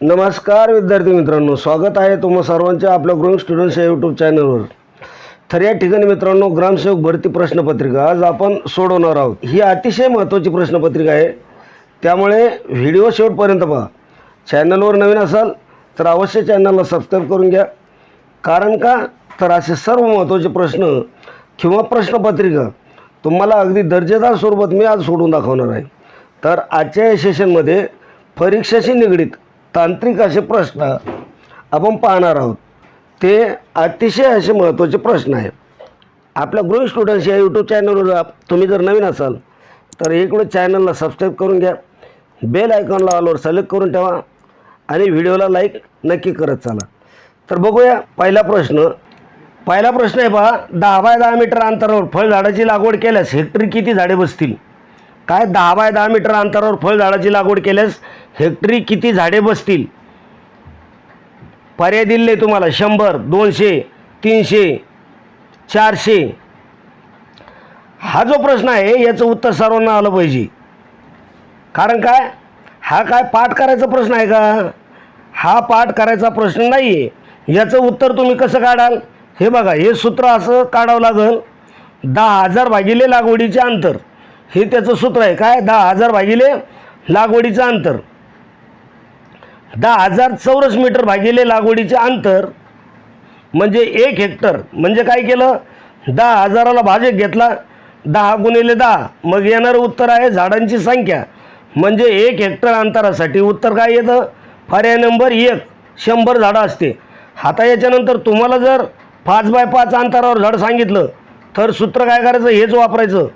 नमस्कार विद्यार्थी मित्रांनो. स्वागत आहे तुम्हा सर्वांच्या आपल्या ग्रोईंग स्टुडंट्स या यूट्यूब चॅनलवर तर या ठिकाणी मित्रांनो ग्रामसेवक भरती प्रश्नपत्रिका आज आपण सोडवणार आहोत. ही अतिशय महत्त्वाची प्रश्नपत्रिका आहे. त्यामुळे व्हिडिओ शेवटपर्यंत पहा. चॅनलवर नवीन असाल तर अवश्य चॅनलला सबस्क्राईब करून घ्या. कारण का? तर असे सर्व महत्त्वाचे प्रश्न किंवा प्रश्नपत्रिका तुम्हाला अगदी दर्जेदार स्वरूपात मी आज सोडून दाखवणार आहे. तर आजच्या या सेशनमध्ये परीक्षेशी निगडीत तांत्रिक असे प्रश्न आपण पाहणार आहोत. ते अतिशय असे महत्त्वाचे प्रश्न आहे आपल्या ग्रोइंग स्टुडंट्स या यूट्यूब चॅनलवर तुम्ही जर नवीन असाल तर इकडं चॅनलला सबस्क्राईब करून घ्या. बेल आयकॉनला ऑलवर सिलेक्ट करून ठेवा आणि व्हिडिओला लाईक नक्की करत चाला. तर बघूया पहिला प्रश्न. पहिला प्रश्न आहे पहा दहा बाय दहा मीटर अंतरावर फळझाडाची लागवड केल्यास हेक्टरी किती झाडे बसतील? काय दहा बाय दहा मीटर अंतरावर फळझाडाची लागवड केल्यास हेक्टरी किती झाडे बसतील? पर्याय दिले तुम्हाला शंभर दोनशे तीनशे चारशे. हा जो प्रश्न आहे याचं उत्तर सर्वांना आलं पाहिजे. कारण काय? हा काय पाठ करायचा प्रश्न आहे का? हा पाठ करायचा प्रश्न नाही आहे याचं उत्तर तुम्ही कसं काढाल? हे बघा हे सूत्र असं काढावं लागेल. दहा हजार भागिले लागवडीचे अंतर. हे त्याचं सूत्र आहे. काय? दहा हजार भागिले लागवडीचं अंतर. दहा हजार चौरस मीटर भागिले लागवडीचे अंतर म्हणजे एक हेक्टर. म्हणजे काय केलं? दहा हजाराला भाजक घेतला. दहा गुणिले दहा. मग येणारं उत्तर आहे झाडांची संख्या. म्हणजे एक हेक्टर अंतरासाठी उत्तर काय येतं? पर्याय नंबर एक शंभर झाडं असते. आता याच्यानंतर तुम्हाला जर पाच बाय पाच अंतरावर झाड सांगितलं तर सूत्र काय करायचं? हेच वापरायचं.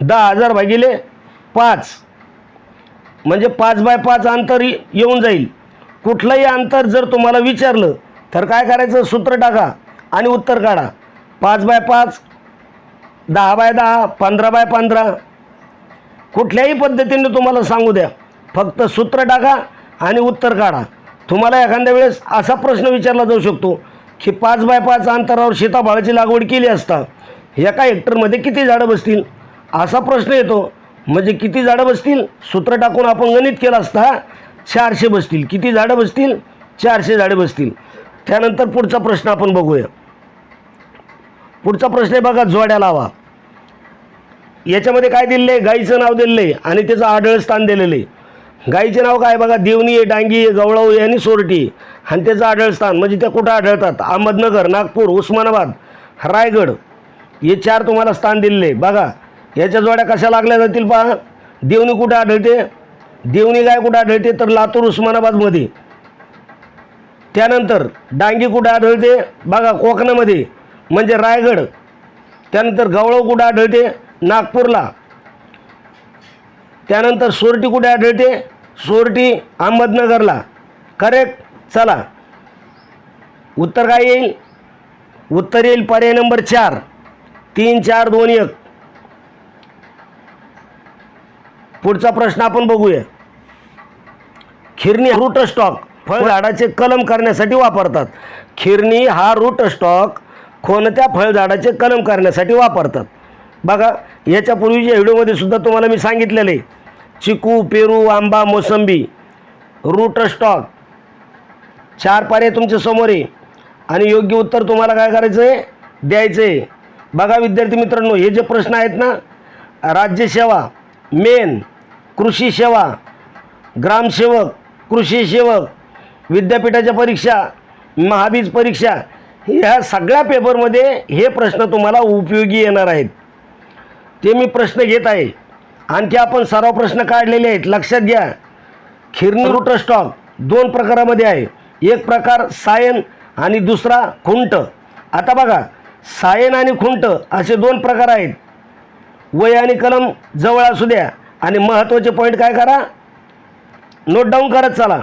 दहा हजार भागिले पाच. म्हणजे पाच बाय पाच अंतर येऊन जाईल. कुठलंही अंतर जर तुम्हाला विचारलं तर काय करायचं? सूत्र टाका आणि उत्तर काढा. पाच बाय पाच दहा बाय दहा पंधरा बाय पंधरा. कुठल्याही पद्धतीने तुम्हाला सांगू द्या. फक्त सूत्र टाका आणि उत्तर काढा. तुम्हाला एखाद्या वेळेस असा प्रश्न विचारला जाऊ शकतो की पाच बाय पाच अंतरावर सीताफळाची लागवड केली असता एका हेक्टरमध्ये किती झाडं बसतील? असा प्रश्न येतो. म्हणजे किती झाडं बसतील? सूत्र टाकून आपण गणित केलं असता चारशे बसतील. किती झाडं बसतील? चारशे झाडे बसतील. त्यानंतर पुढचा प्रश्न आपण बघूया. पुढचा प्रश्न आहे बघा जोड्या लावा. याच्यामध्ये काय दिलेलं आहे गाईचं नाव दिलेलं आहे आणि त्याचं आढळ स्थान दिलेलं आहे. गाईचे नाव काय बघा? देवणी आहे डांगी आहे गवळाऊ आहे आणि सोरटी आणि त्याचं आढळ स्थान म्हणजे त्या कुठं आढळतात? अहमदनगर नागपूर उस्मानाबाद रायगड. हे चार तुम्हाला स्थान दिलेले आहे. बघा याच्या जोड्या कशा लागल्या जातील पहा. देवणी कुठं आढळते? देवणी गाय कुठं आढळते तर लातूर उस्मानाबादमध्ये त्यानंतर डांगी कुठं आढळते बघा कोकणामध्ये म्हणजे रायगड. त्यानंतर गवळव कुठं आढळते नागपूरला. त्यानंतर सोरटी कुठे आढळते? सोरटी अहमदनगरला. करेक्ट चला. उत्तर काय येईल? उत्तर येईल पर्याय नंबर चार. तीन चार दोन एक. पुढचा प्रश्न आपण बघूया. खिरणी रूट स्टॉक फळझाडाचे कलम करण्यासाठी वापरतात. खिरणी हा रूट स्टॉक कोणत्या फळझाडाचे कलम करण्यासाठी वापरतात? बघा याच्यापूर्वीच्या व्हिडिओमध्ये सुद्धा तुम्हाला मी सांगितलेलं आहे चिकू पेरू आंबा मोसंबी रूट स्टॉक चार पर्याय तुमच्यासमोर आहे. आणि योग्य उत्तर तुम्हाला काय करायचं आहे? द्यायचं आहे. बघा विद्यार्थी मित्रांनो हे जे प्रश्न आहेत ना राज्यसेवा मेन कृषी सेवा ग्रामसेवक कृषी सेवक विद्यापीठाच्या परीक्षा महाबीज परीक्षा ह्या सगळ्या पेपरमध्ये हे प्रश्न तुम्हाला उपयोगी येणार आहेत. ते मी प्रश्न घेत आहे. आणखी आपण सर्व प्रश्न काढलेले आहेत. लक्षात घ्या. खिरणी स्टॉक दोन प्रकारामध्ये आहे. एक प्रकार सायन आणि दुसरा खुंट. आता बघा सायन आणि खुंट असे दोन प्रकार आहेत. वय आणि कलम जवळ असू द्या. आणि महत्त्वाचे पॉईंट काय करा? नोट डाऊन करत चला.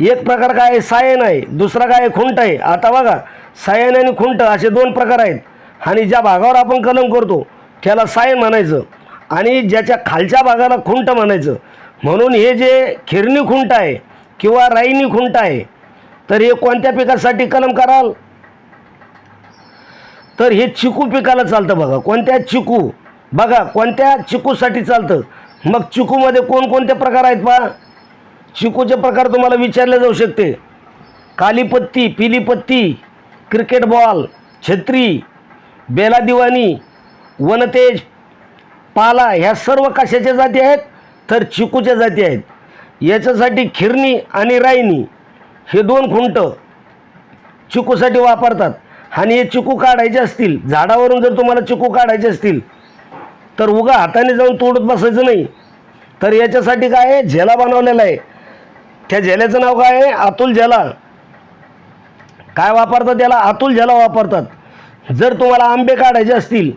एक प्रकार काय आहे? सायन आहे. दुसरा काय आहे? खुंट आहे. आता बघा सायन आणि खुंट असे दोन प्रकार आहेत. आणि ज्या भागावर आपण कलम करतो त्याला सायन म्हणायचं. आणि ज्याच्या खालच्या भागाला खुंट म्हणायचं. म्हणून हे जे खिरणी खुंट आहे किंवा राईनी खुंट आहे तर हे कोणत्या पिकासाठी कलम कराल? तर हे चिकू पिकाला चालतं बघा. कोणत्या चिकू? बघा कोणत्या चिकूसाठी चालतं? मग चिकूमध्ये कोणकोणते प्रकार आहेत पहा? चिकूचे प्रकार तुम्हाला विचारले जाऊ शकते. कालीपत्ती पिलीपत्ती क्रिकेट बॉल छत्री बेला दिवाणी वनतेज पाला ह्या सर्व कशाच्या जाती आहेत? तर चिकूच्या जाती आहेत. याच्यासाठी खिरणी आणि रायनी हे दोन खुंट चिकूसाठी वापरतात. आणि हे चिकू काढायचे असतील झाडावरून जर तुम्हाला चिकू काढायचे असतील तर उगा हाताने जाऊन तोडत बसायचं नाही. तर याच्यासाठी काय आहे? झेला बनवलेला आहे. त्या झेल्याचं नाव काय आहे? अतुल झेला काय वापरतात त्याला? अतुल झेला वापरतात. जर तुम्हाला आंबे काढायचे असतील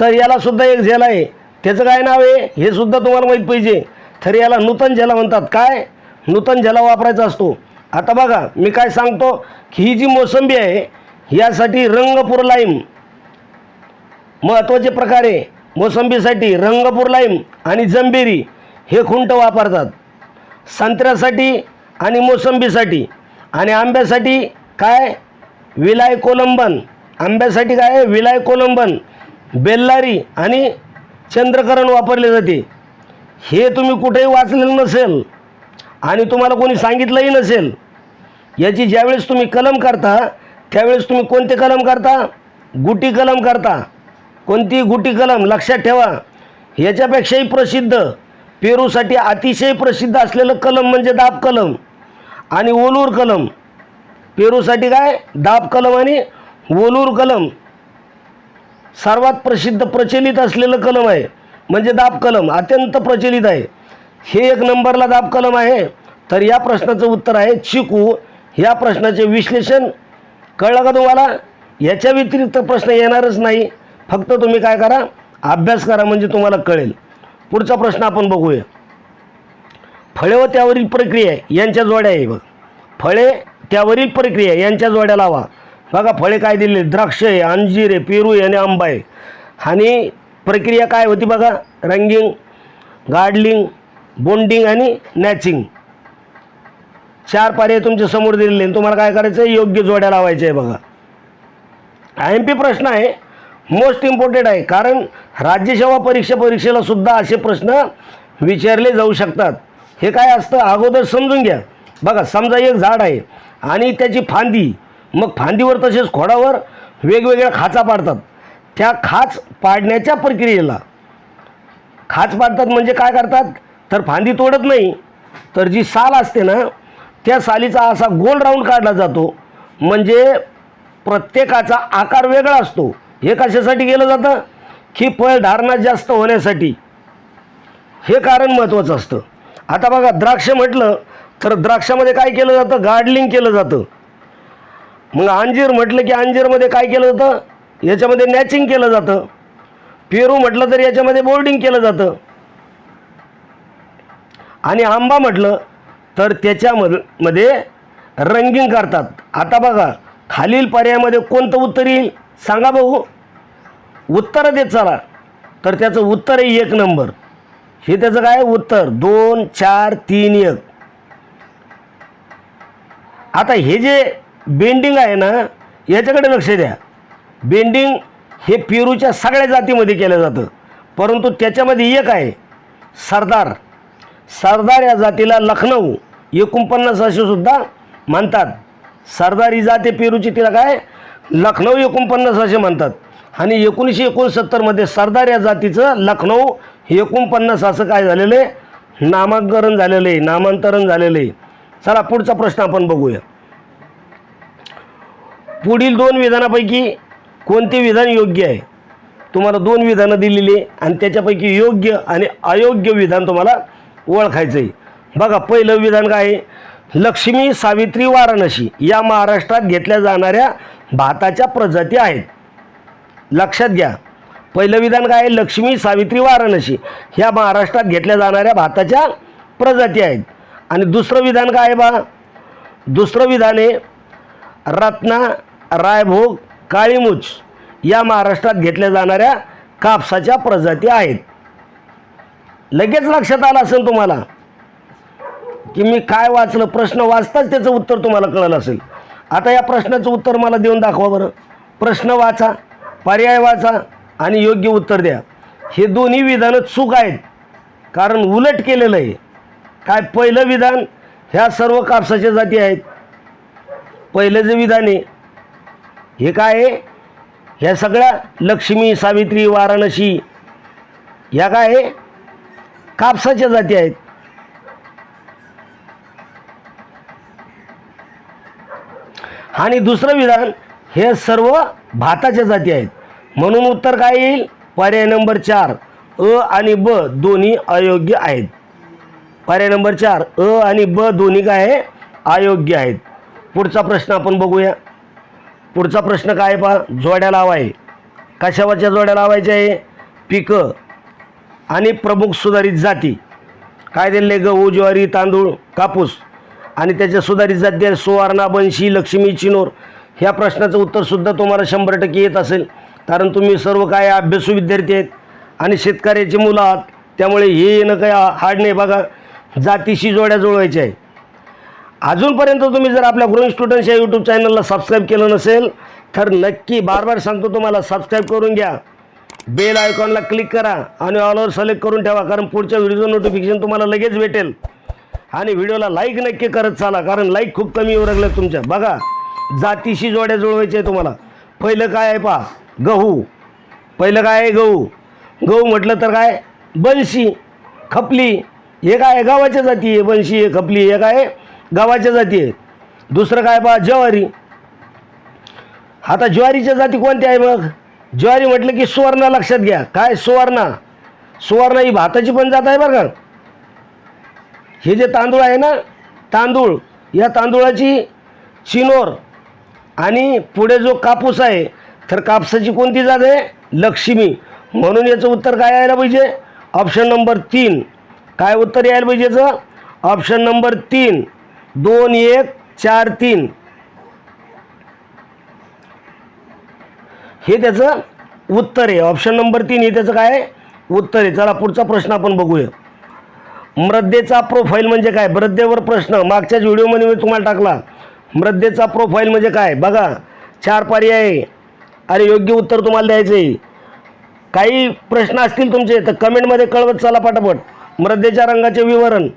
तर याला सुद्धा एक झेला आहे. त्याचं काय नाव आहे? हे सुद्धा तुम्हाला माहीत पाहिजे. तर याला नूतन झेला म्हणतात. काय? नूतन झेला वापरायचा असतो. आता बघा मी काय सांगतो? की ही जी मोसंबी आहे यासाठी रंगपूर लाईम महत्त्वाचे प्रकार आहे. मोसंबीसाठी रंगपूर लाईम आणि जंबेरी हे खुंट वापरतात. संत्र्यासाठी आणि मोसंबीसाठी. आणि आंब्यासाठी काय? विलाय कोलंबन. आंब्यासाठी काय? विलाय कोलंबन. बेल्लारी आणि चंद्रकरण वापरले जाते. हे तुम्ही कुठेही वाचलेलं नसेल आणि तुम्हाला कोणी सांगितलंही नसेल याची ज्यावेळेस तुम्ही कलम करता त्यावेळेस तुम्ही कोणते कलम करता? गुटी कलम करता. कोणती गुटी कलम? लक्षात ठेवा. याच्यापेक्षाही प्रसिद्ध पेरूसाठी अतिशय प्रसिद्ध असलेलं कलम म्हणजे दाब कलम आणि ओलूर कलम. पेरूसाठी काय? दाब कलम आणि ओलूर कलम. सर्वात प्रसिद्ध प्रचलित असलेलं कलम आहे. म्हणजे दाब कलम अत्यंत प्रचलित आहे. हे एक नंबरला दाब कलम आहे. तर या प्रश्नाचं उत्तर आहे चिकू. या प्रश्नाचे विश्लेषण कळलं का तुम्हाला? याच्या व्यतिरिक्त प्रश्न येणारच नाही. फक्त तुम्ही काय करा अभ्यास करा म्हणजे तुम्हाला कळेल. पुढचा प्रश्न आपण बघूया. फळे व त्यावरील प्रक्रिया यांच्या जोड्या आहे बघ. फळे त्यावरील प्रक्रिया यांच्या जोड्या लावा. बघा फळे काय दिले? द्राक्ष आहे अंजीर आहे पेरू आहे आणि आंबा आहे. आणि प्रक्रिया काय होती बघा? रंगिंग गार्डलिंग बोंडिंग आणि नॅचिंग. चार पर्याय तुमच्यासमोर दिलेले. तुम्हाला काय करायचं आहे योग्य जोड्या लावायच्या आहे बघा. आय एम पी प्रश्न आहे. मोस्ट इम्पॉर्टंट आहे. कारण राज्यसेवा परीक्षा परीक्षेला सुद्धा असे प्रश्न विचारले जाऊ शकतात. हे काय असतं? अगोदर समजून घ्या. बघा समजा एक झाड आहे आणि त्याची फांदी मग फांदीवर तसेच खोडावर वेगवेगळ्या खाचा पाडतात. त्या खाच पाडण्याच्या प्रक्रियेला. खाच पाडतात म्हणजे काय करतात? तर फांदी तोडत नाही. तर जी साल असते ना त्या सालीचा असा गोल राऊंड काढला जातो. म्हणजे प्रत्येकाचा आकार वेगळा असतो. हे कशासाठी केलं जातं? की फळधारणा जास्त होण्यासाठी. हे कारण महत्त्वाचं असतं. आता बघा द्राक्ष म्हटलं तर द्राक्षामध्ये काय केलं जातं? गार्डलिंग केलं जातं. मग अंजीर म्हटलं की अंजीरमध्ये काय केलं जातं? याच्यामध्ये नॅचिंग केलं जातं. पेरू म्हटलं तर याच्यामध्ये बोर्डिंग केलं जातं. आणि आंबा म्हटलं तर त्याच्यामध्ये मध्ये रंगिंग करतात. आता बघा खालील पर्यायामध्ये कोणतं उत्तर येईल? सांगा भाऊ उत्तर देत चला. तर त्याचं उत्तर आहे एक नंबर. हे त्याचं काय उत्तर? दोन चार तीन एक. आता हे जे बेंडिंग आहे ना याच्याकडे लक्ष द्या. बेंडिंग हे पेरूच्या सगळ्या जातीमध्ये केलं जातं. परंतु त्याच्यामध्ये एक आहे सरदार. सरदार या जातीला लखनऊ एकोणपन्नास असे सुद्धा म्हणतात सरदार ही जाते पेरूची तिला काय? लखनऊ एकोणपन्नास असे म्हणतात. आणि एकोणीसशे एकोणसत्तरमध्ये सरदार या जातीचं लखनऊ एकोणपन्नास असं काय झालेलं आहे? नामांकरण झालेलं आहे नामांतरण झालेलं आहे. चला पुढचा प्रश्न आपण बघूया. पुढील दोन विधानापैकी कोणते विधान योग्य आहे? तुम्हाला दोन विधानं दिलेली आहे आणि त्याच्यापैकी योग्य आणि अयोग्य विधान तुम्हाला ओळखायचं आहे. बघा पहिलं विधान काय आहे? लक्ष्मी सावित्री वाराणसी या महाराष्ट्रात घेतल्या जाणाऱ्या भाताच्या प्रजाती आहेत. लक्षात घ्या पहिलं विधान काय आहे? लक्ष्मी सावित्री वाराणसी ह्या महाराष्ट्रात घेतल्या जाणाऱ्या भाताच्या प्रजाती आहेत. आणि दुसरं विधान काय आहे बा? दुसरं विधान आहे रत्ना रायभोग काळीमुच या महाराष्ट्रात घेतल्या जाणाऱ्या कापसाच्या प्रजाती आहेत. लगेच लक्षात आलं असेल तुम्हाला? की मी काय वाचलं प्रश्न वाचताच त्याचं उत्तर तुम्हाला कळलं असेल. आता या प्रश्नाचं उत्तर मला देऊन दाखवा बरं. प्रश्न वाचा पर्याय वाचा आणि योग्य उत्तर द्या. हे दोन्ही विधानं चूक आहेत. कारण उलट केलेलं आहे. काय पहिलं विधान ह्या सर्व कापसाच्या जाती आहेत. पहिलं जे विधान आहे हे काय आहे? ह्या सगळ्या लक्ष्मी सावित्री वाराणसी ह्या काय आहे? कापसाच्या जाती आहेत. आणि दुसरं विधान हे सर्व भाताच्या जाती आहेत. म्हणून उत्तर काय येईल? पर्याय नंबर चार अ आणि ब दोन्ही अयोग्य आहेत. पर्याय नंबर चार अ आणि ब दोन्ही काय आहे? अयोग्य आहेत. पुढचा प्रश्न आपण बघूया. पुढचा प्रश्न काय आहे पहा? जोड्या लावाय. कशावरच्या जोड्या लावायच्या आहे? पिकं आणि प्रमुख सुधारित जाती. काय दिलेले गहू ज्वारी तांदूळ कापूस? आणि त्याच्या सुधारित जाती आहे सुवर्णा बनशी लक्ष्मी चिनोर. ह्या प्रश्नाचं उत्तरसुद्धा तुम्हाला शंभर टक्के येत असेल. कारण तुम्ही सर्व काय अभ्यासू विद्यार्थी आहेत. आणि शेतकऱ्याची मुलं आहात. त्यामुळे हे येणं काय हार्ड नाही. बघा जातीशी जोड्या जुळवायच्या आहे अजूनपर्यंत तुम्ही जर आपल्या ग्रोईंग स्टुडंट्स या यूट्यूब चॅनलला सबस्क्राईब केलं नसेल तर नक्की बार बार सांगतो तुम्हाला सबस्क्राईब करून घ्या. बेल आयकॉनला क्लिक करा आणि ऑलवर सिलेक्ट करून ठेवा. कारण पुढच्या व्हिडिओचं नोटिफिकेशन तुम्हाला लगेच भेटेल. आणि व्हिडिओला लाईक नक्की करत चाला कारण लाईक खूप कमी येऊ लागलं तुमच्या. बघा जातीशी जोड्या जुळवायच्या आहे तुम्हाला. पहिलं काय आहे पहा गहू. पहिलं काय आहे गहू? गहू म्हटलं तर काय? बनशी खपली. हे काय आहे? गावाच्या जाती आहे. बनशी आहे खपली हे काय आहे? गावाच्या जाती आहे दुसरं काय पहा? ज्वारी. आता ज्वारीच्या जाती कोणत्या आहे मग? ज्वारी म्हटलं की सुवर्ण लक्षात घ्या. काय सुवर्णा? सुवर्ण ही भाताची पण जात आहे बरं का? हे जे तांदूळ आहे ना तांदूळ या तांदूळाची चिनोर आणि पुढे जो कापूस आहे तर कापसाची कोणती जात आहे? लक्ष्मी. म्हणून याचं उत्तर काय यायला पाहिजे? ऑप्शन नंबर तीन. काय उत्तर यायला पाहिजे याचं? ऑप्शन नंबर तीन. दोन एक चार तीन. हे त्याचं उत्तर आहे. ऑप्शन नंबर तीन हे त्याचं काय उत्तर आहे. चला पुढचा प्रश्न आपण बघूया. मृदेचा प्रोफाईल म्हणजे काय? मृदेवर प्रश्न. मागच्याच व्हिडिओमध्ये मी तुम्हाला टाकला. मृदेचा प्रोफाईल म्हणजे काय? बघा चार पर्याय आहे. अरे योग्य उत्तर तुम्हाला द्यायचं आहे काही प्रश्न असतील तुमचे तर कमेंटमध्ये कळवत चला पटापट. मृदेच्या रंगाचे विवरण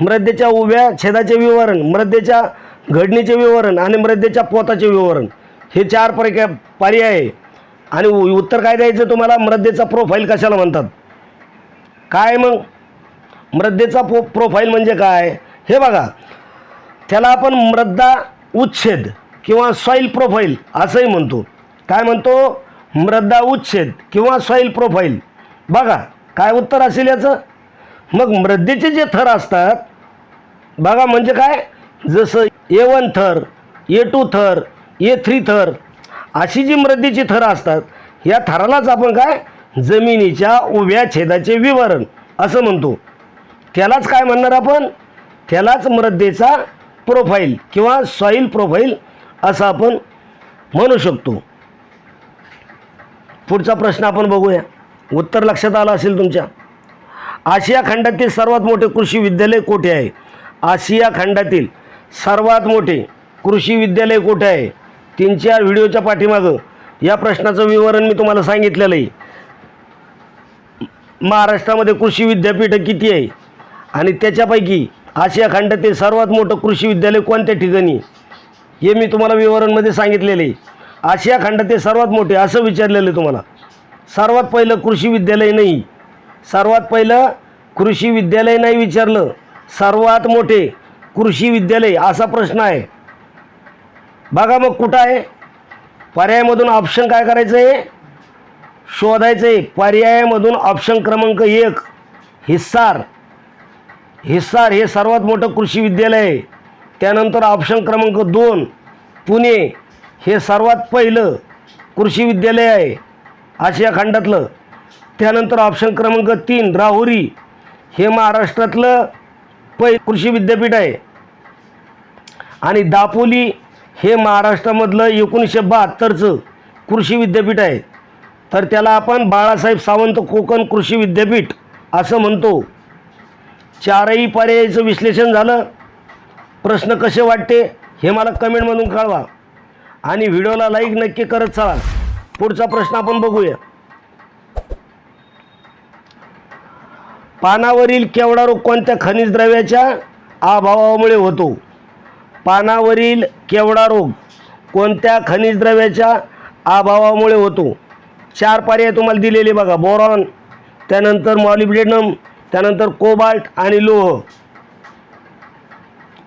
मृदेच्या उभ्या छेदाचे विवरण मृदेच्या घडणीचे विवरण आणि मृद्देच्या पोताचे विवरण. हे चार पर्या पर्याय आहे. आणि उत्तर काय द्यायचं तुम्हाला? मृदेचा प्रोफाईल कशाला म्हणतात? काय मग? मृदेचा प्रो प्रोफाईल म्हणजे काय? हे बघा. त्याला आपण मृदा उच्छेद किंवा सॉईल प्रोफाईल असंही म्हणतो. काय म्हणतो? मृदा उच्छेद किंवा सॉईल प्रोफाईल. बघा काय उत्तर असेल याचं? मग मृदेचे जे थर असतात बघा म्हणजे काय? जसं ए वन थर ए टू थर ए थ्री थर अशी जी मृदेची थरं असतात या थरालाच आपण काय? जमिनीच्या उभ्या छेदाचे विवरण असं म्हणतो. त्यालाच काय म्हणणार आपण? त्यालाच मृदेचा प्रोफाईल किंवा सॉईल प्रोफाईल असं आपण म्हणू शकतो. पुढचा प्रश्न आपण बघूया. उत्तर लक्षात आलं असेल तुमच्या. आशिया खंडातील सर्वात मोठे कृषी विद्यालय कोठे आहे? आशिया खंडातील सर्वात मोठे कृषी विद्यालय कोठे आहे? तीनच्या व्हिडिओच्या पाठीमागं या प्रश्नाचं विवरण मी तुम्हाला सांगितलेलं आहे. महाराष्ट्रामध्ये कृषी विद्यापीठं किती आहे? आणि त्याच्यापैकी आशिया खंडातील सर्वात मोठं कृषी विद्यालय कोणत्या ठिकाणी? हे मी तुम्हाला विवरणमध्ये सांगितलेले. आशिया खंडातील सर्वात मोठे असं विचारलेलं आहे तुम्हाला. सर्वात पहिलं कृषी विद्यालय नाही. सर्वात पहिलं कृषी विद्यालय नाही विचारलं. सर्वात मोठे कृषी विद्यालय असा प्रश्न आहे. बघा मग कुठं आहे? पर्यायामधून ऑप्शन काय करायचं आहे? शोधायचं आहे. पर्यायामधून ऑप्शन क्रमांक एक हिस्सार. हिस्सार हे सर्वात मोठं कृषी विद्यालय आहे. त्यानंतर ऑप्शन क्रमांक दोन पुणे हे सर्वात पहिलं कृषी विद्यालय आहे आशिया खंडातलं. त्यानंतर ऑप्शन क्रमांक तीन राहुरी हे महाराष्ट्रातलं पै कृषी विद्यापीठ आहे. आणि दापोली हे महाराष्ट्रामधलं एकोणीसशे बहात्तरचं कृषी विद्यापीठ आहे. तर त्याला आपण बाळासाहेब सावंत कोकण कृषी विद्यापीठ असं म्हणतो. चारही पर्यायाचं विश्लेषण झालं. प्रश्न कसे वाटते हे मला कमेंटमधून कळवा. आणि व्हिडिओला लाईक नक्की करत चला. पुढचा प्रश्न आपण बघूया. पानावरील केवढा रोग कोणत्या खनिज द्रव्याच्या अभावामुळे होतो? पानावरील केवढा रोग कोणत्या खनिज द्रव्याच्या अभावामुळे होतो? चार पर्याय तुम्हाला दिलेले बघा बोरॉन त्यानंतर मॉलिब्डेनम त्यानंतर कोबाल्ट आणि लोह.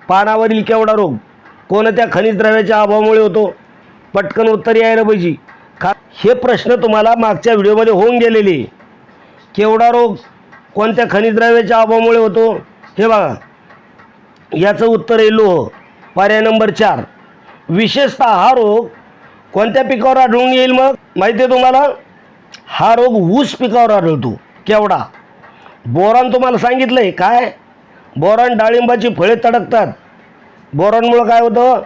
पानावरील केवढा रोग? कोणत्या खनिज द्रव्याच्या अभावामुळे होतो? पटकन उत्तर यायला पाहिजे. खा हे प्रश्न तुम्हाला मागच्या व्हिडिओमध्ये होऊन गेलेले. केवढा रोग? कोणत्या खनिज द्रव्याच्या अभावामुळे होतो? हे बघा. याचं उत्तर आहे लोह. पर्याय नंबर चार. विशेषतः हा रोग कोणत्या पिकावर आढळून येईल मग? माहिती आहे तुम्हाला? हा रोग ऊस पिकावर आढळतो. केवढा? बोरान तुम्हाला सांगितलं आहे काय? बोरान डाळिंबाची फळे तडकतात. बोरानमुळं काय होतं?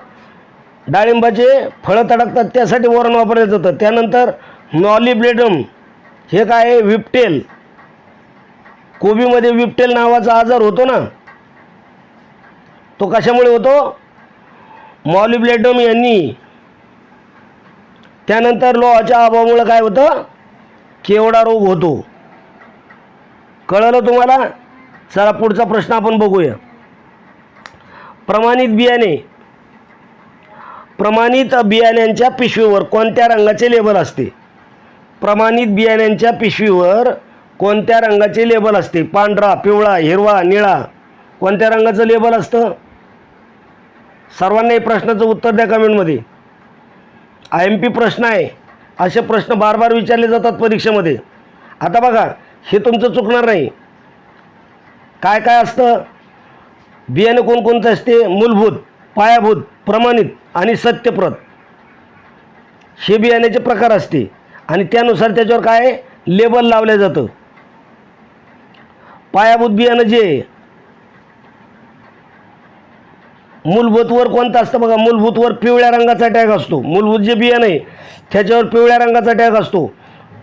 डाळिंबाचे फळं तडकतात त्यासाठी बोरान वापरलं जातं. त्यानंतर नॉलिब्लेडम हे काय आहे? विपटेल. कोबीमध्ये विपटेल नावाचा आजार होतो ना? तो कशामुळे होतो? मॉलिब्लेडम यांनी. त्यानंतर लोहाच्या अभावामुळे काय होतं? केवडा रोग होतो. कळलं तुम्हाला? चला पुढचा प्रश्न आपण बघूया. प्रमाणित बियाणे. प्रमाणित बियाण्यांच्या पिशवीवर कोणत्या रंगाचे लेबल असते? प्रमाणित बियाण्यांच्या पिशवीवर कोणत्या रंगाचे लेबल असते? पांढरा पिवळा हिरवा निळा. कोणत्या रंगाचं लेबल असतं? सर्वांना या प्रश्नाचं उत्तर द्या कमेंटमध्ये. आय एम पी प्रश्न आहे. असे प्रश्न बार बार विचारले जातात परीक्षेमध्ये. आता बघा हे तुमचं चुकणार नाही. काय काय असतं? बियाणं कोणकोणतं असते? मूलभूत पायाभूत प्रमाणित आणि सत्यप्रत. हे बियाण्याचे प्रकार असते. आणि त्यानुसार त्याच्यावर काय लेबल लावलं जातं. पायाभूत बियाणं जे आहे, मूलभूतवर कोणतं असतं बघा? मूलभूतवर पिवळ्या रंगाचा टॅग असतो. मूलभूत जे बियाणं आहे त्याच्यावर पिवळ्या रंगाचा टॅग असतो.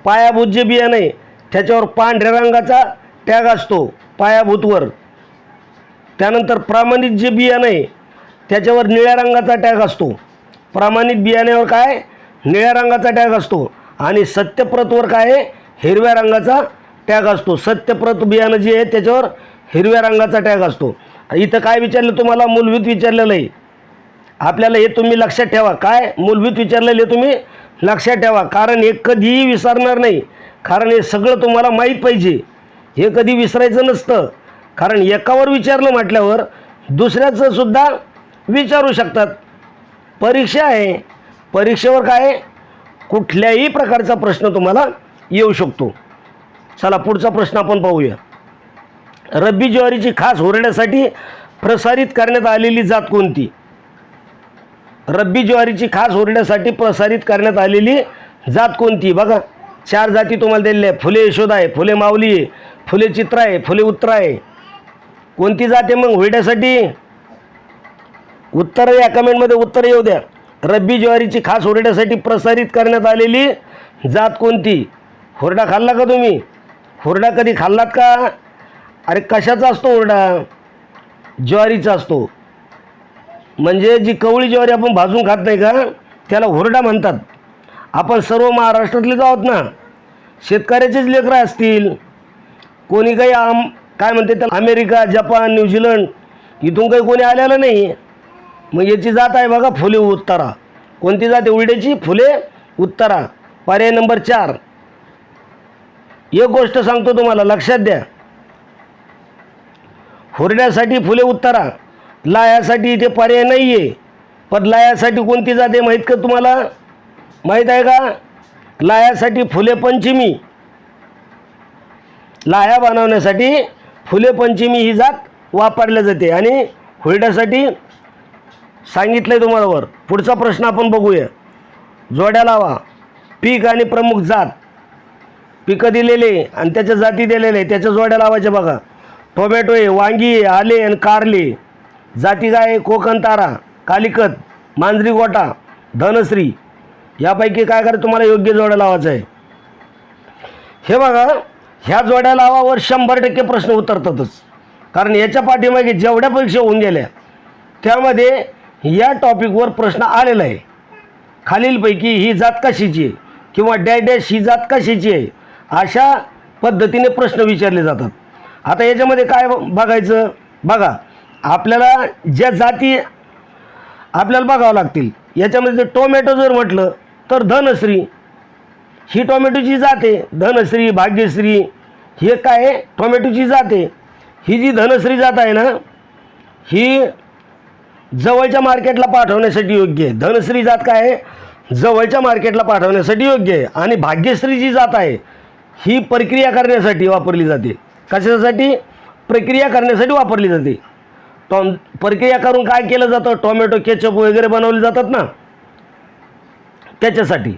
पायाभूत जे बियाणं आहे त्याच्यावर पांढऱ्या रंगाचा टॅग असतो पायाभूतवर. त्यानंतर प्रमाणित जे बियाणं आहे त्याच्यावर निळ्या रंगाचा टॅग असतो. प्रमाणित बियाण्यावर काय? निळ्या रंगाचा टॅग असतो. आणि सत्यप्रतवर काय आहे? हिरव्या रंगाचा टॅग असतो. सत्यप्रत बियाणं जे आहे त्याच्यावर हिरव्या रंगाचा टॅग असतो. इथं काय विचारलं तुम्हाला? मूलभूत विचारलेलं आहे. आपल्याला हे तुम्ही लक्षात ठेवा. काय? मूलभूत विचारलेलं आहे तुम्ही? लक्षात ठेवा. कारण हे कधीही विसरणार नाही. कारण हे सगळं तुम्हाला माहीत पाहिजे. हे कधी विसरायचं नसतं. कारण एकावर विचारलं म्हटल्यावर दुसऱ्याचं सुद्धा विचारू शकतात. परीक्षा आहे. परीक्षेवर काय कुठल्याही प्रकारचा प्रश्न तुम्हाला येऊ शकतो. चला पुढचा प्रश्न आपण पाहूया. रब्बी ज्वारीची खास होरण्यासाठी प्रसारित करण्यात आलेली जात कोणती? रब्बी ज्वारीची खास होरण्यासाठी प्रसारित करण्यात आलेली जात कोणती? बघा. चार जाती तुम्हाला दिलेल्या आहे फुले यशोदा आहे फुले माऊली आहे फुले चित्रा आहे फुले उत्तरा आहे. कोणती जात आहे मग हुरड्यासाठी उत्तर या कमेंटमध्ये उत्तर येऊ द्या. रब्बी ज्वारीची खास हुरड्यासाठी प्रसारित करण्यात आलेली जात कोणती? हुरडा खाल्ला का तुम्ही? हुरडा कधी खाल्लात का? अरे कशाचा असतो हुरडा? ज्वारीचा असतो. म्हणजे जी कवळी ज्वारी आपण भाजून खात नाही का त्याला हुरडा म्हणतात. आपण सर्व महाराष्ट्रातलेच आहोत ना. शेतकऱ्याचेच लेकरं असतील. कोणी काही आम काय म्हणते त्याला अमेरिका जपान न्यूझीलंड इथून काही कोणी आलेलं नाही. मग याची जात आहे बघा फुले उत्तरा. कोणती जात आहे? उलट्याची फुले उत्तरा. पर्याय नंबर चार. एक गोष्ट सांगतो तुम्हाला लक्षात द्या. हुरड्यासाठी फुले उत्तरा. लायासाठी इथे पर्याय नाही आहे पण लायासाठी कोणती जाते माहीत का तुम्हाला? माहीत आहे का? लायासाठी फुले पंचमी. लाया बनवण्यासाठी फुले पंचमी ही जात वापरल्या जाते. आणि हुरड्यासाठी सांगितलं आहे तुम्हाला वर. पुढचा प्रश्न आपण बघूया. जोड्या लावा. पीक आणि प्रमुख जात. पिकं दिलेले आणि त्याच्या जाती दिलेले. त्याच्या जोड्या लावायच्या बघा. टोमॅटो आहे वांगी आहे आले आणि कारले. जाती काय आहे कोकण तारा कालिकत मांजरी गोटा धनश्री. यापैकी काय करा तुम्हाला योग्य जोड्या लावायचं आहे. हे बघा ह्या जोड्या लावावर शंभर टक्के प्रश्न उतरतातच. कारण याच्या पाठीमागे जेवढ्या परीक्षा होऊन गेल्या त्यामध्ये या टॉपिकवर प्रश्न आलेला आहे. खालीलपैकी ही जात कशाची आहे? किंवा डॅश डॅश ही जात कशाची आहे? अशा पद्धतीने प्रश्न विचारले जातात. आता याच्यामध्ये काय बघायचं? बघा आपल्याला ज्या जाती आपल्याला बघावं लागतील. याच्यामध्ये जर टोमॅटो जर म्हटलं तर धनश्री. ही टोमॅटोची जात आहे. धनश्री भाग्यश्री हे काय आहे? टोमॅटोची जात आहे. ही जी धनश्री जात आहे ना ही जवळच्या मार्केटला पाठवण्यासाठी योग्य आहे. धनश्री जात काय आहे? जवळच्या मार्केटला पाठवण्यासाठी योग्य आहे. आणि भाग्यश्री जी जात आहे ही प्रक्रिया करण्यासाठी वापरली जाते. कशासाठी? प्रक्रिया करण्यासाठी वापरली जाते. टॉम प्रक्रिया करून काय केलं जातं? टोमॅटो केचप वगैरे बनवले जातात ना. त्याच्यासाठी.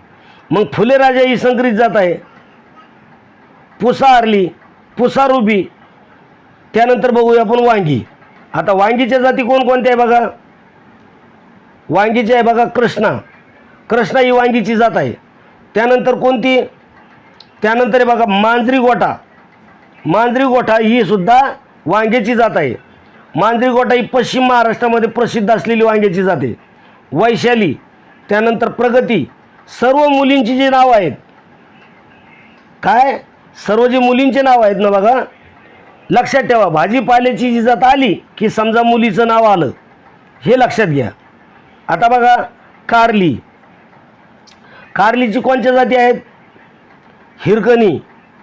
मग फुले राजा ही संकरित जात आहे. पुसा आरली पुसा रुबी त्यानंतर बघूया आपण वांगी. आता वांगीच्या जाती कोणकोणत्या आहे बघा? वांगीची आहे बघा कृष्णा. कृष्णा ही वांगीची जात आहे. त्यानंतर कोणती? त्यानंतर आहे बघा मांजरी गोठा. मांजरी गोठा ही सुद्धा वांग्याची जात आहे. मांजरी गोठा ही पश्चिम महाराष्ट्रामध्ये प्रसिद्ध असलेली वांग्याची जात आहे. वैशाली. त्यानंतर प्रगती. सर्व मुलींची जी नावं आहेत. काय? सर्व जे मुलींचे नाव आहेत ना बघा. लक्षात ठेवा भाजीपाल्याची जी जात आली की समजा मुलीचं नाव आलं. हे लक्षात घ्या. आता बघा कारली. कारलीची कोणत्या जाती आहेत? Hirkani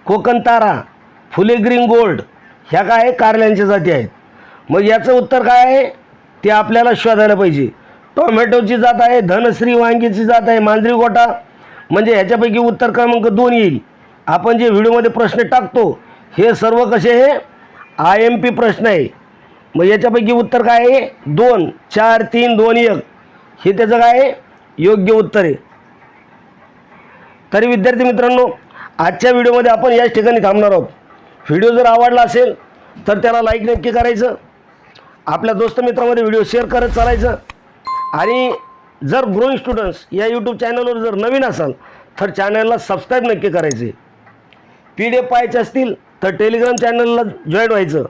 Konkan Tara Phule green gold. ह्या काय आहे कारल्यांच्या जाती आहेत? मग याचं उत्तर काय आहे? ते आपल्याला शोधायला पाहिजे. टोमॅटोची जात आहे धनश्री वांगीची जात आहे मांजरी गोटा. म्हणजे ह्याच्यापैकी उत्तर क्रमांक दोन येईल. आपण जे व्हिडिओमध्ये प्रश्न टाकतो हे सर्व कसे हे आय एम पी प्रश्न आहे. मग याच्यापैकी उत्तर काय आहे? दोन चार तीन दोन एक. हे त्याचं काय आहे? योग्य उत्तर आहे. तरी विद्यार्थी मित्रांनो आजच्या व्हिडिओमध्ये आपण याच ठिकाणी थांबणार आहोत. व्हिडिओ जर आवडला असेल तर त्याला लाईक नक्की करायचं. आपल्या दोस्त मित्रामध्ये व्हिडिओ शेअर करत चालायचं. आणि जर ग्रोईंग स्टुडंट्स या यूट्यूब चॅनलवर जर नवीन असाल तर चॅनलला सबस्क्राईब नक्की करायचे. पी डी एफ पाहायचे असतील तर टेलिग्राम चॅनलला जॉईन व्हायचं.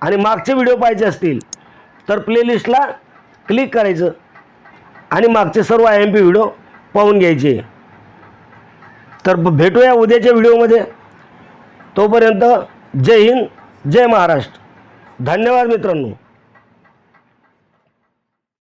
आणि मागचे व्हिडिओ पाहायचे असतील तर प्लेलिस्टला क्लिक करायचं. आणि मागचे सर्व आय एम पी व्हिडिओ पाहून घ्यायचे. तर भेटूया उद्याच्या व्हिडिओमध्ये तोपर्यंत जय हिंद जय महाराष्ट्र. धन्यवाद मित्रांनो.